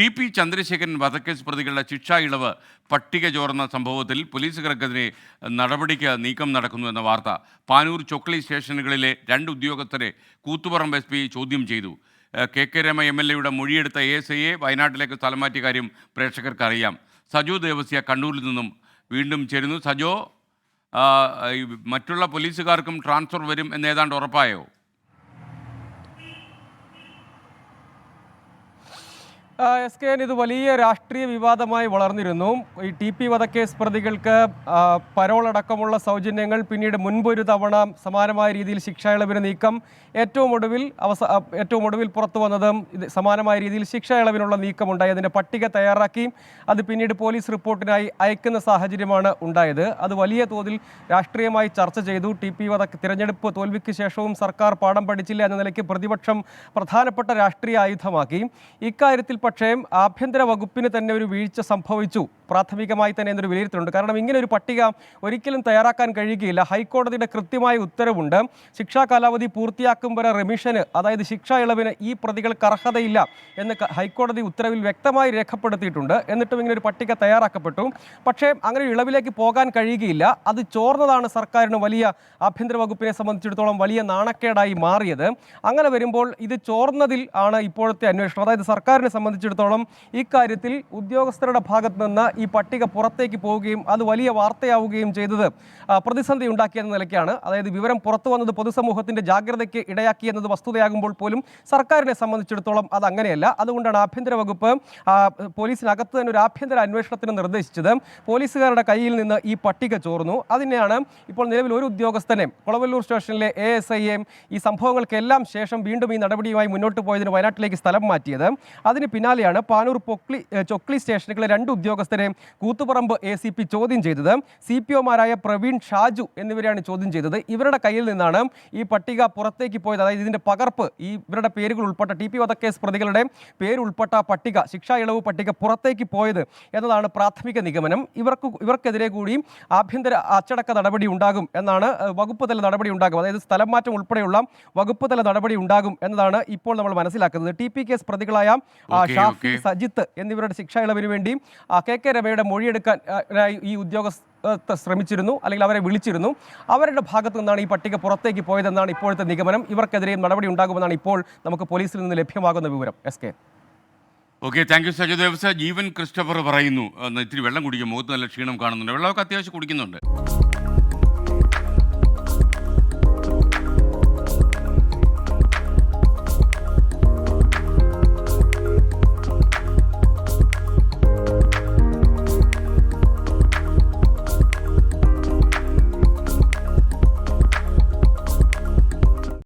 T P Chandrasekharan വധക്കേസ് പ്രതികളുടെ ശിക്ഷാ ഇളവ് പട്ടിക ചോർന്ന സംഭവത്തിൽ പോലീസുകാർക്കെതിരെ നടപടിക്ക് നീക്കം നടക്കുന്നു എന്ന വാർത്ത പാനൂർ ചൊക്ലി സ്റ്റേഷനുകളിലെ രണ്ട് ഉദ്യോഗസ്ഥരെ കൂത്തുപറമ്പ് എസ് പി ചോദ്യം ചെയ്തു. K K Rama M L എയുടെ മൊഴിയെടുത്ത എ എസ് ഐയെ വയനാട്ടിലേക്ക് സ്ഥലം മാറ്റിയ കാര്യം പ്രേക്ഷകർക്ക് അറിയാം സജു ദേവസ്യ കണ്ണൂരിൽ നിന്നും വീണ്ടും ചേരുന്നു. സജോ മറ്റുള്ള പോലീസുകാർക്കും ട്രാൻസ്ഫർ വരും എന്ന് ഏതാണ്ട് ഉറപ്പായോ? എസ് കെ ഇത് വലിയ രാഷ്ട്രീയ വിവാദമായി വളർന്നിരുന്നു. ഈ ടി പി വധക്കേസ് പ്രതികൾക്ക് പരോളടക്കമുള്ള സൗജന്യങ്ങൾ പിന്നീട് മുൻപൊരു തവണ സമാനമായ രീതിയിൽ ശിക്ഷ ഇളവിന് നീക്കം. ഏറ്റവും ഒടുവിൽ അവസ ഏറ്റവും ഒടുവിൽ പുറത്തു വന്നതും ഇത് സമാനമായ രീതിയിൽ ശിക്ഷ ഇളവിനുള്ള നീക്കമുണ്ടായി. അതിന്റെ പട്ടിക തയ്യാറാക്കി. അത് പിന്നീട് പോലീസ് റിപ്പോർട്ടിനായി അയക്കുന്ന സാഹചര്യമാണ് ഉണ്ടായത്. അത് വലിയ തോതിൽ രാഷ്ട്രീയമായി ചർച്ച ചെയ്തു. ടി പി വധ തിരഞ്ഞെടുപ്പ് തോൽവിക്ക് ശേഷവും സർക്കാർ പാഠം പഠിച്ചില്ല എന്ന നിലയ്ക്ക് പ്രതിപക്ഷം പ്രധാനപ്പെട്ട രാഷ്ട്രീയ ആയുധമാക്കി. ഇക്കാര്യത്തിൽ പക്ഷേ ആഭ്യന്തര വകുപ്പിന് തന്നെ ഒരു വീഴ്ച സംഭവിച്ചു. പ്രാഥമികമായി തന്നെ എന്നൊരു വിലയിരുത്തലുണ്ട്. കാരണം ഇങ്ങനെ ഒരു പട്ടിക ഒരിക്കലും തയ്യാറാക്കാൻ കഴിയുകയില്ല. ഹൈക്കോടതിയുടെ കൃത്യമായ ഉത്തരവുണ്ട്. ശിക്ഷാ കാലാവധി പൂർത്തിയാക്കും വരെ റെമിഷന് അതായത് ശിക്ഷാ ഇളവിന് ഈ പ്രതികൾക്ക് അർഹതയില്ല എന്ന് ഹൈക്കോടതി ഉത്തരവിൽ വ്യക്തമായി രേഖപ്പെടുത്തിയിട്ടുണ്ട്. എന്നിട്ടും ഇങ്ങനെ ഒരു പട്ടിക തയ്യാറാക്കപ്പെട്ടു. പക്ഷേ അങ്ങനെ ഒരു ഇളവിലേക്ക് പോകാൻ കഴിയുകയില്ല. അത് ചോർന്നതാണ് സർക്കാരിന് വലിയ ആഭ്യന്തര വകുപ്പിനെ സംബന്ധിച്ചിടത്തോളം വലിയ നാണക്കേടായി മാറിയത്. അങ്ങനെ വരുമ്പോൾ ഇത് ചോർന്നതിൽ ആണ് ഇപ്പോഴത്തെ അന്വേഷണം. അതായത് സർക്കാരിനെ സംബന്ധിച്ചിടത്തോളം ഇക്കാര്യത്തിൽ ഉദ്യോഗസ്ഥരുടെ ഭാഗത്ത് നിന്ന് ഈ പട്ടിക പുറത്തേക്ക് പോവുകയും അത് വലിയ വാർത്തയാവുകയും ചെയ്തത് പ്രതിസന്ധി ഉണ്ടാക്കിയ നിലയ്ക്കാണ്. അതായത് വിവരം പുറത്തു വന്നത് പൊതുസമൂഹത്തിന്റെ ജാഗ്രതയ്ക്ക് ഇടയാക്കി എന്നത് വസ്തുതയാകുമ്പോൾ പോലും സർക്കാരിനെ സംബന്ധിച്ചിടത്തോളം അത് അങ്ങനെയല്ല. അതുകൊണ്ടാണ് ആഭ്യന്തര വകുപ്പ് പോലീസിനകത്ത് തന്നെ ഒരു ആഭ്യന്തര അന്വേഷണത്തിന് നിർദ്ദേശിച്ചത്. പോലീസുകാരുടെ കയ്യിൽ നിന്ന് ഈ പട്ടിക ചോർന്നു. അതിനെയാണ് ഇപ്പോൾ നിലവിൽ ഒരു ഉദ്യോഗസ്ഥനെ കൊളവല്ലൂർ സ്റ്റേഷനിലെ എ എസ് ഐയെയും ഈ സംഭവങ്ങൾക്കെല്ലാം ശേഷം വീണ്ടും ഈ നടപടിയുമായി മുന്നോട്ട് പോയതിന് വയനാട്ടിലേക്ക് സ്ഥലം മാറ്റിയത്. അതിന് പിന്നാലെയാണ് പാനൂർ പൊക്ലി ചൊക്ലി സ്റ്റേഷനുകളിലെ രണ്ട് ഉദ്യോഗസ്ഥരെ കൂത്തുപറമ്പ് എ സി പി ചോദ്യം ചെയ്തത്. സി പി ഒമാരായ പ്രവീൺ ഷാജു എന്നിവരെയാണ് ചോദ്യം ചെയ്തത്. ഇവരുടെ കയ്യിൽ നിന്നാണ് ഈ പട്ടിക പുറത്തേക്ക് പോയത്. അതായത് ഇതിന്റെ പകർപ്പ് ഈ ഇവരുടെ പേരുകൾ ഉൾപ്പെട്ട ടി പി വധക്കേസ് പ്രതികളുടെ പേരുൾപ്പെട്ട പട്ടിക ശിക്ഷാ ഇളവ് പട്ടിക പുറത്തേക്ക് പോയത് എന്നതാണ് പ്രാഥമിക നിഗമനം. ഇവർക്ക് ഇവർക്കെതിരെ കൂടി ആഭ്യന്തര അച്ചടക്ക നടപടി ഉണ്ടാകും എന്നാണ് വകുപ്പ് തല നടപടി ഉണ്ടാകും. അതായത് സ്ഥലം മാറ്റം ഉൾപ്പെടെയുള്ള വകുപ്പ് തല നടപടി ഉണ്ടാകും എന്നതാണ് ഇപ്പോൾ നമ്മൾ മനസ്സിലാക്കുന്നത്. ടി പി കേസ് പ്രതികളായ ഷാഫി സജിത്ത് എന്നിവരുടെ ശിക്ഷാ ഇളവിന് വേണ്ടി കെ കെ രമയുടെ മൊഴിയെടുക്കാൻ ഈ ഉദ്യോഗസ്ഥ ശ്രമിച്ചിരുന്നു അല്ലെങ്കിൽ അവരെ വിളിച്ചിരുന്നു. അവരുടെ ഭാഗത്തു നിന്നാണ് ഈ പട്ടിക പുറത്തേക്ക് പോയതെന്നാണ് ഇപ്പോഴത്തെ നിഗമനം. ഇവർക്കെതിരെയും നടപടി ഉണ്ടാകുമെന്നാണ് ഇപ്പോൾ നമുക്ക് പോലീസിൽ നിന്ന് ലഭ്യമാകുന്ന വിവരം. S K. Okay thank you Sajo Devasya Jeevan Christopher പറയുന്നു. ഇത്തിരി വെള്ളം കുടിക്കും. മുഖത്ത് നല്ല ക്ഷീണം കാണുന്നുണ്ട്. വെള്ളമൊക്കെ അത്യാവശ്യം കുടിക്കുന്നുണ്ട്.